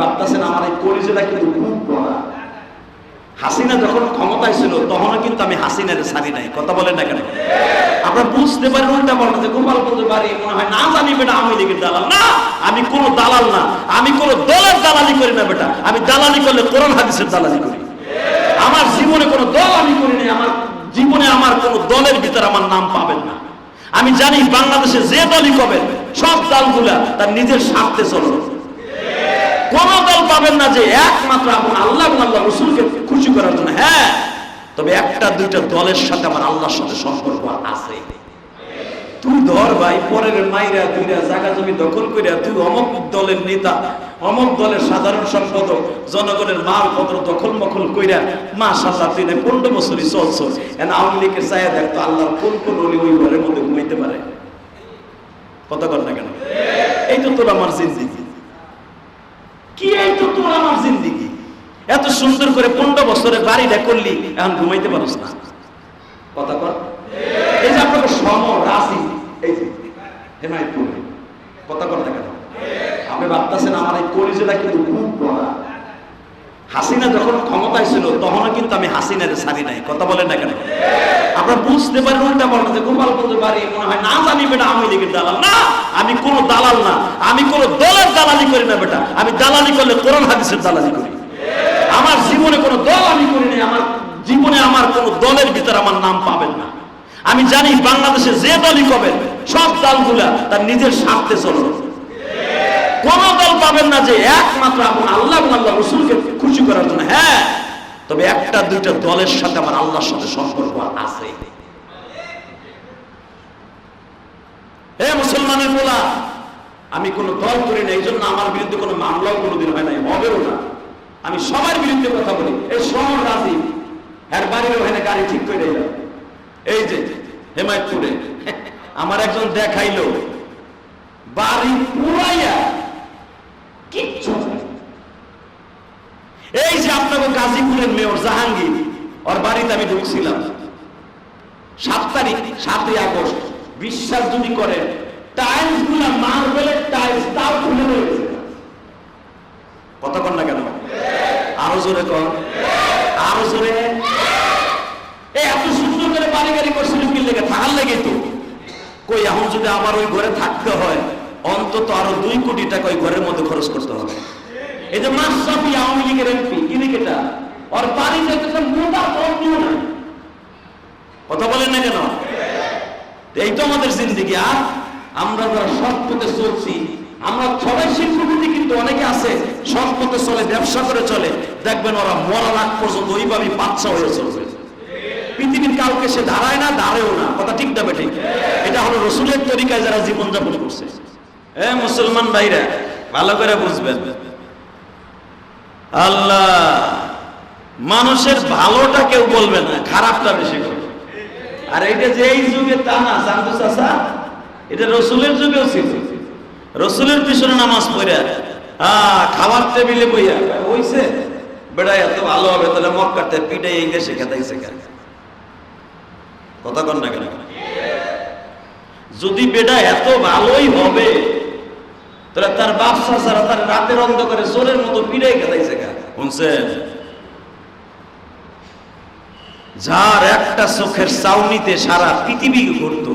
ভাবতেছেন, আমার এই কলিজাটা কিন্তু খুব বড়। হাসিনা যখন ক্ষমতায় ছিল, তখনও কিন্তু আমি হাসিনার ছাড়ি নাই। কথা বলেন না কেন? আপনারা বুঝতে পারেন উল্টা পাল্টা যে গোপালগঞ্জ বাড়ি মনে হয়, না জানি বেটা, আমি লীগের দালাল। না, আমি কোনো দালাল না। আমি কোনো দলের দালালি করি না বেটা। আমি দালালি করলে কোরআন হাদিসের দালালি করি। আমার জীবনে কোনো দল আমি করি নাই, আমার জীবনে আমার কোনো দলের ভিতরে আমার নাম পাবেন না। আমি জানি বাংলাদেশে যে দলই কবেন সব দলগুলা তার নিজের স্বার্থে চলো কোন দল পাবেন না যে একমাত্র আপন আল্লাহ এবং আল্লাহ রসুলকে খুশি করার জন্য। হ্যাঁ তবে একটা দুইটা দলের সাথে আমার আল্লাহর সাথে সম্পর্ক আছে। তুই ধর ভাই, পরের মাইরা দুইরা জায়গা জমি দখল কইরা তুই অমক দলের নেতা, অমক দলের সাধারণ সম্পাদক, জনগণের মাল পত্র দখল মখল কইরা মাশাআল্লাহ তুই না পনেরো বছরই চলছ। এন আওয়ামী লীগের চায়া দেখতো আল্লাহর কোন কোন অলি ওই ঘরের মধ্যে ঘুমাইতে পারে। কথা কর না কেন? এই তো তোর আমার জিন্দিগি। কি এই তো তোর আমার জিন্দিগি? এত সুন্দর করে পনেরো বছরে বাড়িটা করলি, এখন ঘুমাইতে পারস না। কথা কর। এই যে আপনাকে সম রাশি, এই যে, হেমায়তপুর, কথা কর দেখা আপনি ভাবতেছেন আমার এই কলিজাটা কিন্তু খুব বড়। হাসিনা যখন ক্ষমতায় ছিল, তখনও কিন্তু আমি হাসিনার ছাড়ি নাই। কথা বলেন না কেন? আপনারা বুঝতে পারেন উল্টা পাল্টা যে গোপালগঞ্জ বাড়ি, মনে হয় না জানি বেটা, আমি লীগের দালাল। না, আমি কোনো দালাল না। আমি কোনো দলের দালালি করি না বেটা। আমি দালালি করলে কোরআন হাদিসের দালালি করি। আমার জীবনে কোনো দল আমি করি নাই। আমার জীবনে আমার কোনো দলের ভিতরে আমার নাম পাবেন না। আমি জানি বাংলাদেশে যে দলই কবেন সব দলগুলা তার নিজের স্বার্থে চলো কোন দল পাবেন না যে একমাত্র আপন আল্লাহ আল্লাহ রসুলকে খুশি করার জন্য। হ্যাঁ তবে একটা দুইটা দলের সাথে আমার আল্লাহর সাথে সম্পর্ক আছে। হে মুসলমানের আমি কোনো দল করি না এই জন্য আমার বিরুদ্ধে কোনো মামলাও কোনোদিন হয় নাই, হবেও না। আমি সবার বিরুদ্ধে কথা বলি। এই সমর রাজি এর বাড়ির ওখানে গাড়ি ঠিক করে দিলাম এই যে, হেমায়তপুরে, আমার একজন দেখাইলো, বাড়ি পুরাইয়া কিচ্ছু এই যে আপনাকে গাজীপুরের মেয়র জাহাঙ্গীর, ওর বাড়িতে আমি ঢুকছিলাম। সাত তারিখ, সাতই আগস্ট, বিশ্বাস যদি করেন টাইলসগুলা মার্বেলের টাইলস, তাও খুলে রয়েছে। কতক্ষণ না কেন? আরও জোরে কর আরও জোরে। এত সুন্দর করে বাড়ি করছিল কি লেগে, থাকার লেগে তো। কই, এখন যদি আবার ওই ঘরে থাকতে হয় অন্তত আরও দুই কোটি টাকা ওই ঘরের মধ্যে খরচ করতে হবে। এই যে মাসরাফি আওয়ামী লীগের এমপি কিনে কেটা ওর বাড়ি যেতে মোটা কমিও না। কথা বলেন না কেন? এই তো আমাদের জিন্দিগি, আর আমরা যারা সৎ পথে চলছি, আমরা সবাই শিল্পপতি কিন্তু অনেকে আছে, সৎ পথে চলে, ব্যবসা করে চলে, দেখবেন ওরা মরার আগ পর্যন্ত ওইভাবেই বাচ্চা হয়ে চলবে। পৃথিবীর কাউকে সে দাঁড়ায় না দাঁড়েও না, কথা ঠিক না ঠিক এটা হলো রসুলের তরিকায় যারা জীবনযাপন করছে। এ মুসলমান ভাইরা, ভালো করে বুঝবেন। আল্লাহ, মানুষের ভালোটা কেউ বলবে না, খারাপটা বেশি করবে আর এটা যে এই যুগে তা না চান্দু চাষা এটা রসুলের যুগেও ছিল। রসুলের পিছনে নামাজ পড়ে হ্যাঁ খাবার টেবিলে বইয়া, হইছে? বেড়া এত ভালো হবে, তাহলে মক্কাতে পিঠে এই দেশে কেন কথা কন না কেন? যদি বেটা এত ভালোই হবে তাহলে তার বাপসা ছাড়া তার রাতের অন্ধকারে চোরের মতো পিড়ে খেতাইছে শুনছেন? যার একটা চোখের চাউনিতে সারা পৃথিবী ঘুরত,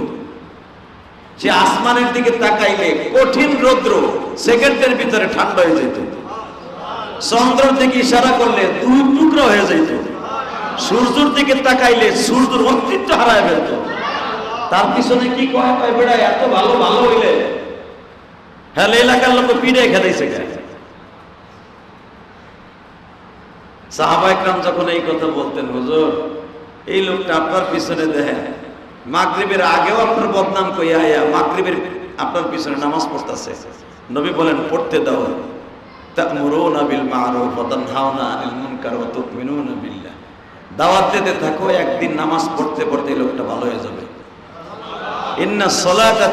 সে আসমানের দিকে তাকাইলে কঠিন রৌদ্র সেকেন্ডের ভিতরে ঠান্ডা হয়ে যেত চন্দ্র থেকে ইশারা করলে দুই টুকরো হয়ে যেত সূর্যর দিকে তাকাইলে সূর্যর অস্তিত্ব হারায় ফেলত। তার পিছনে কি কয় কয় বেড়া এত ভালো ভালো হইলে হ্যাঁ এলাকার লোক পিড়ে খেতেছে সাহাবা যখন এই কথা বলতেন, হুজুর, এই লোকটা আপনার পিছনে দেখেন, মাগরিবের আগেও আপনার বদনাম কইয়া আয়া আপনার পিছনে নামাজ পড়তেছে। নবী বলেন, পড়তে দাও তা'মুরুনা বিল মা'রুফ ওয়া তানহাউনা আনিল মুনকার ওয়া তু'মিনুনা বিল্লাহ। দাওয়াত দিতে থাকো, একদিন নামাজ পড়তে পড়তে লোকটা ভালো হয়ে যাবে। ইন্না সলাতা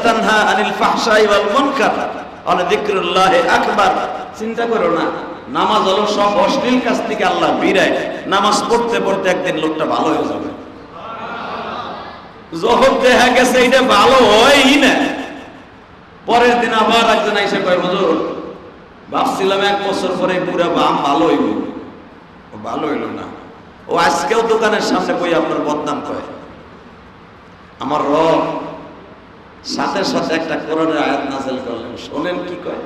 আকবার। চিন্তা করো না, নামাজ হলো সব অশ্লীল কাজ থেকে আল্লাহ বিরায় নামাজ পড়তে পড়তে একদিন লোকটা ভালো হয়ে যাবে। যখন দেখা গেছে এটা ভালো হয়ই না। পরের দিন আবার একজন এসে কয়, হুজুর, ভাবছিলাম এক বছর পরে পুরা বাম ভালো হইব। ভালো হইল না। ও আজকেও দোকানের সামনে কই আপনার বদনাম কয়? আমার রব সাথে সাথে একটা কোরআনের আয়াত নাযিল করলেন শোনেন কি কয়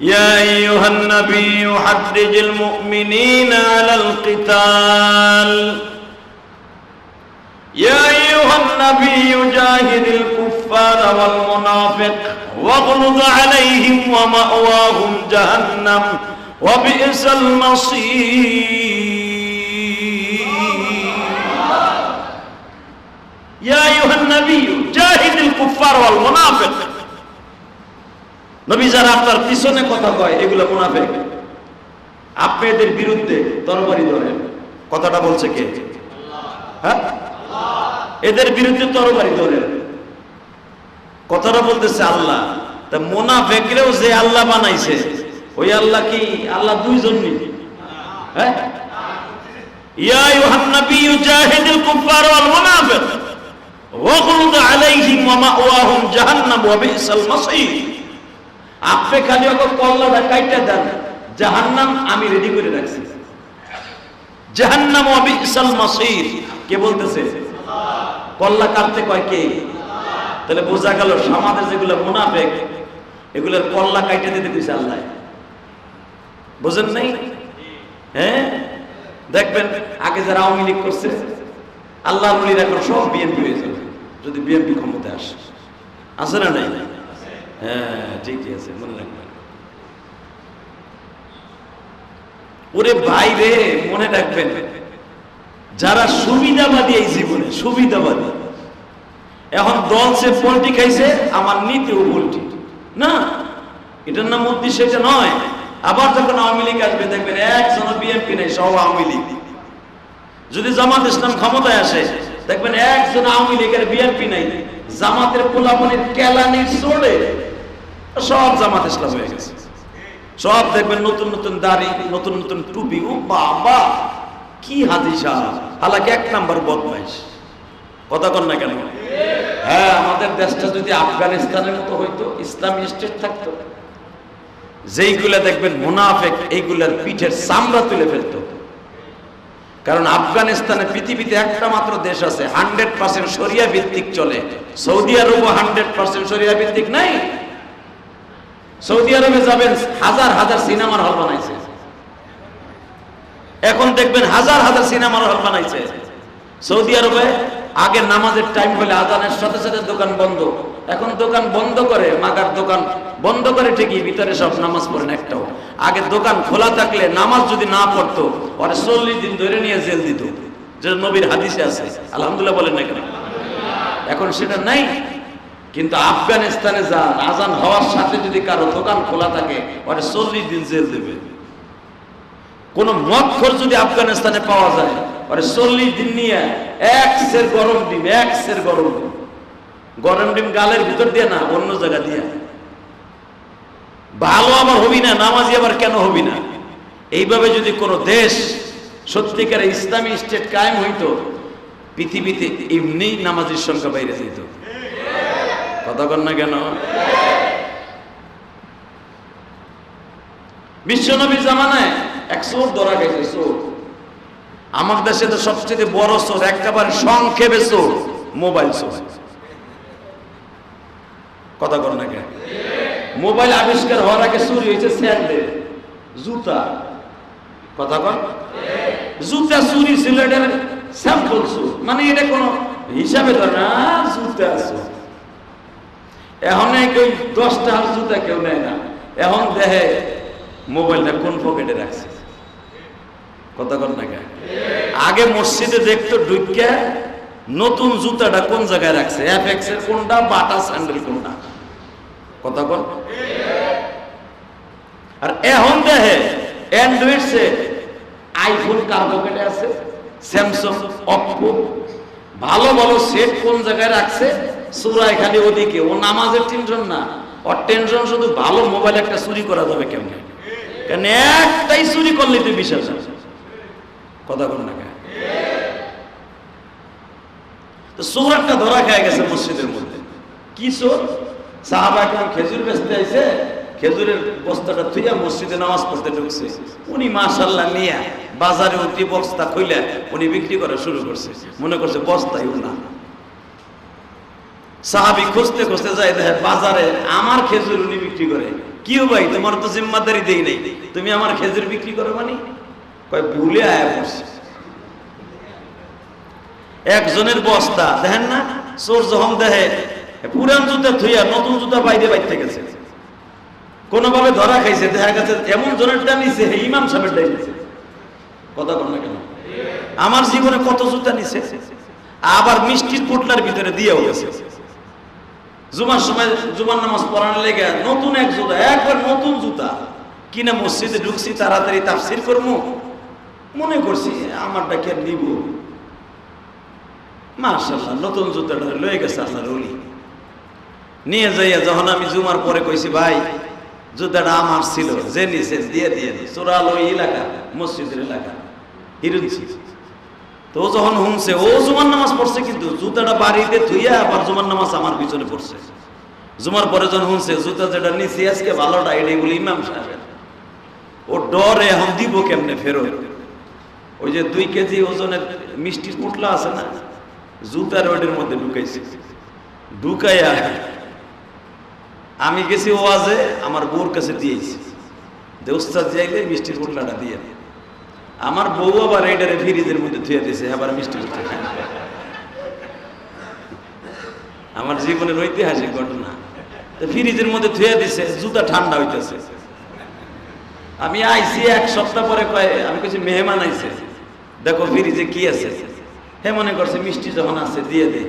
يا أيها النبي حرج المؤمنين على القتال يا أيها النبي جاهد الكفار والمنافق واغلظ عليهم ومأواهم جهنم وبئس المصير يا أيها النبي কুফার ওয়াল মুনাফিক। নবী যারা আপনার পিছনে কথা কয়, এগুলো মুনাফিক। আপনি এদের বিরুদ্ধে তরবারি ধরেন। কথাটা বলছে কে? হ্যাঁ? এদের বিরুদ্ধে তরবারি ধরেন। কথাটা বলতেছে আল্লাহ। তা মোনাফেকরেও যে আল্লাহ বানাইছে, ওই আল্লাহ কি আল্লাহ দুইজন নি হ্যাঁ? ইয়া ইউহান্নাবিয়্যু জাহিদুল কুফার ওয়াল মুনাফিক। আপনি খালি ওকে কল্লাটা কাইটে দেন, জাহান্নাম আমি রেডি করে রাখছি। জাহান্নাম অবিসাল মাসির কে বলতেছে? কল্লা কাটতে কয় কে? তাহলে বোঝা গেল সমাজের যেগুলো মুনাফেক, এগুলোর কল্লা কাইটে দিতে দিছে আল্লাহ। বুঝেন নাই? হ্যাঁ? দেখবেন, আগে যারা আওয়ামী লীগ করছে আল্লাহ এখন সব বিএনপি হয়ে যাবে। যদি বিএনপি ক্ষমতায় আসে। আছে না নাই? হ্যাঁ ঠিকই আছে, মনে রাখবেন। ওরে বাইরে মনে রাখবেন, যারা সুবিধাবাদী এই জীবনে, সুবিধাবাদী। এখন দল সে পোল্টি খাইছে, আমার নীতিও পোল্টি না, এটার নাম উদ্দেশ্য এটা নয়। আবার যখন আওয়ামী লীগ আসবে, দেখবেন একজন বিএনপি নেই, সব আওয়ামী লীগ। যদি জামাত ইসলাম ক্ষমতায় আসে দেখবেন একজন আওয়ামী লীগের বিএনপি নাই, জামাতের পোলাপনের কেলানির চড়ে সব জামাত ইসলাম হয়ে গেছে। সব দেখবেন নতুন নতুন দাড়ি, নতুন নতুন টুপি, ও বাবা, কি সাহেব হালাকি এক নাম্বার বদমাইশ। কথা কন না কেন? হ্যাঁ আমাদের দেশটা যদি আফগানিস্তানের মতো হইতো, ইসলামী স্টেট থাকতো। যেইগুলা দেখবেন মুনাফেক, এইগুলার পিঠের চামড়া তুলে ফেলতো। কারণ আফগানিস্তানে পৃথিবীতে একটা মাত্র দেশ আছে, হান্ড্রেড পার্সেন্ট সরিয়া ভিত্তিক চলে। সৌদি আরবও হান্ড্রেড পার্সেন্ট সরিয়া ভিত্তিক নাই। সৌদি আরবে যাবেন, হাজার হাজার সিনেমার হল বানাইছে। এখন দেখবেন হাজার হাজার সিনেমার হল বানাইছে। সৌদি আরবে আগে নামাজের টাইম হলে আজানের সাথে সাথে দোকান বন্ধ। এখন দোকান বন্ধ করে, মাগার দোকান বন্ধ করে ঠিকই, ভিতরে সব নামাজ পড়েন একটাও। আগে দোকান খোলা থাকলে নামাজ যদি না পড়তো, পরে চল্লিশ দিন ধরে নিয়ে জেল দিত। যে নবীর হাদিসে আছে, আলহামদুলিল্লাহ বলেন না কেন? এখন সেটা নাই। কিন্তু আফগানিস্তানে যান, আজান হওয়ার সাথে যদি কারও দোকান খোলা থাকে, পরে চল্লিশ দিন জেল দেবে। কোন মক্ষর যদি আফগানিস্তানে পাওয়া যায়, পরে চল্লিশ দিন নিয়ে এক সের গরম ডিম, এক সের গরম ডিম। গরম ডিম গালের ভিতর দিয়ে না, অন্য জায়গা দিয়ে। ভালো আবার হবি না, নামাজি আবার কেন হবি না? এইভাবে যদি কোনো দেশ সত্যিকার ইসলামী স্টেট কায়েম হইতো, পৃথিবীতে এমনি নামাজির সংখ্যা বাইরে যেত। কথা না কেন? বিশ্বনবীর জামানায় এক চোর ধরা গেছে, চোর। আমার দেশে তো সবচেয়ে বড় চোর, একেবারে সংক্ষেপে চোর, মোবাইল চোর। কথা কর না কেন মোবাইল আবিষ্কার হওয়ার আগে চুরি হয়েছে স্যান্ডেল, জুতা। কথা কর জুতা চুরি ছিল এটার স্যাম্পল চুর। মানে এটা কোনো হিসাবে ধরে না, জুতা চুর। এখন কেউ দশটা জুতা কেউ নেয় না। এখন দেখে মোবাইলটা কোন পকেটে রাখছে। কথা কর না কেন আগে মসজিদে দেখতো ঢুকিয়া নতুন জুতাটা কোন জায়গায় রাখছে? এফএক্স এর কোনটা, বাটা স্যান্ডেল কোনটা? কথা কর আর এখন দেখে অ্যান্ড্রয়েড সেট আইফোন কার পকেটে আছে? স্যামসাং অপ্পো ভালো ভালো সেট কোন জায়গায় রাখছে? সুরায় খালি ওদিকে। ও নামাজের টেনশন না। ওর টেনশন শুধু ভালো মোবাইল একটা চুরি করা যাবে কেমনে? কারণ একটাই চুরি করলে তুই বিশ্বাস কথা বল না কেন? তো চোর একটা ধরা খেয়ে গেছে মসজিদের মধ্যে। কি চোর সাহাবা এখন খেজুর বেচতে আইছে, খেজুরের বস্তাটা থুইয়া মসজিদে নামাজ পড়তে ঢুকছে। উনি মাশাল্লাহ নিয়ে বাজারে উঠি বস্তা খুইলে উনি বিক্রি করা শুরু করছে। মনে করছে বস্তাই না সাহাবি খুঁজতে খুঁজতে যায়, দেখে বাজারে আমার খেজুর উনি বিক্রি করে। কি ভাই, তোমার তো জিম্মাদারি দেই নাই। তুমি আমার খেজুর বিক্রি করো মানে? কয়, ভুলে আয়া পড়ছে। একজনের বস্তা, দেখেন না, চোর যখন দেখে পুরান জুতা থুইয়া নতুন জুতা বাইরে বাইতে গেছে। কোনোভাবে ধরা খাইছে, দেখা গেছে এমন জনেরটা নিছে ইমাম সাহেবেরটা নিছে। কথা বল না কেন? আমার জীবনে কত জুতা নিছে? আবার মিষ্টির পোটলার ভিতরে দিয়েও গেছে। জুমার সময় জুমার নামাজ পড়ানোর লেগে নতুন এক জুতা, একবার নতুন জুতা। কিনা মসজিদে ঢুকছি, তাড়াতাড়ি তাফসির করব? মনে করছি আমারটা কে নিব। মাশাল্লাহ নতুন জুতাটা লয়ে গেছে আল্লাহর ওলি। নিয়ে যাইয়া যখন আমি জুমার পরে কইছি, ভাই জুতাটা আমার ছিল যে নিছে, দিয়ে দিয়ে চোরাল ওই এলাকা, মসজিদের এলাকা হিরুনছি তো যখন হুমছে ও জুমার নামাজ পড়ছে কিন্তু জুতাটা বাড়িতে থুইয়া আবার জুমার নামাজ আমার পিছনে পড়ছে। জুমার পরে যখন হুমছে জুতা যেটা নিছি, আজকে ভালোটা, এটাই বলি ইমাম সাহেবের ও ডরে, এখন দিব কেমনে ফেরত? ওই যে দুই কেজি ওজনের মিষ্টির পুটলা আছে না, জুতার ওইটার মধ্যে ঢুকাইছি। ঢুকাইয়া আমি গেছি ওয়াজে, আমার বউর কাছে দিয়েছি। যে উস্তাদ যাইলে মিষ্টির পুটলাটা দিয়ে। আমার বউ আবার এইটারে ফ্রিজের মধ্যে ধুয়ে দিয়েছে, আবার মিষ্টি আমার জীবনের ঐতিহাসিক ঘটনা। তো ফ্রিজের মধ্যে ধুয়ে দিছে, জুতা ঠান্ডা হইতেছে। আমি আইছি এক সপ্তাহ পরে কয়, আমি কিছু মেহমান আইছে। দেখো ফ্রিজে কি আছে? হে মনে করছে, মিষ্টি যখন আছে, দিয়ে দে।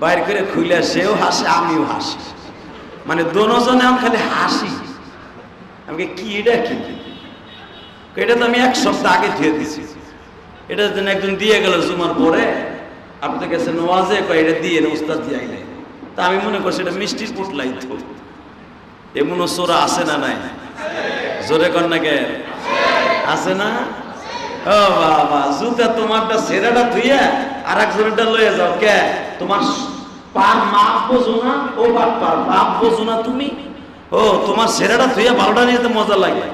বাইর করে খুইলে, সেও হাসে, আমিও হাসি। মানে দোনোজনে আমি খালি হাসি। আমাকে কি এটা কি? এটা তো আমি এক সপ্তাহ আগে ধুয়ে দিছি। এটা যেন একজন দিয়ে গেল জুমার পরে আপনি কাছে নোয়াজে কয়, এটা দিয়ে উস্তাদ দিয়ে আইলে। তা আমি মনে করছি এটা মিষ্টির পুটলাই তো। এমন সোরা আছে না নাই? জোরে কর না কে? আছে না? ও বাবা, জুতা তোমারটা সেরাটা ধুইয়া আর একজনেরটা লয়ে যাও। কে? তোমার পার মাপ বোঝো না। ও বাপ পার বাপ বোঝো না তুমি। ও, তোমার সেরাটা ধুইয়া ভালোটা নিয়ে মজা লাগে।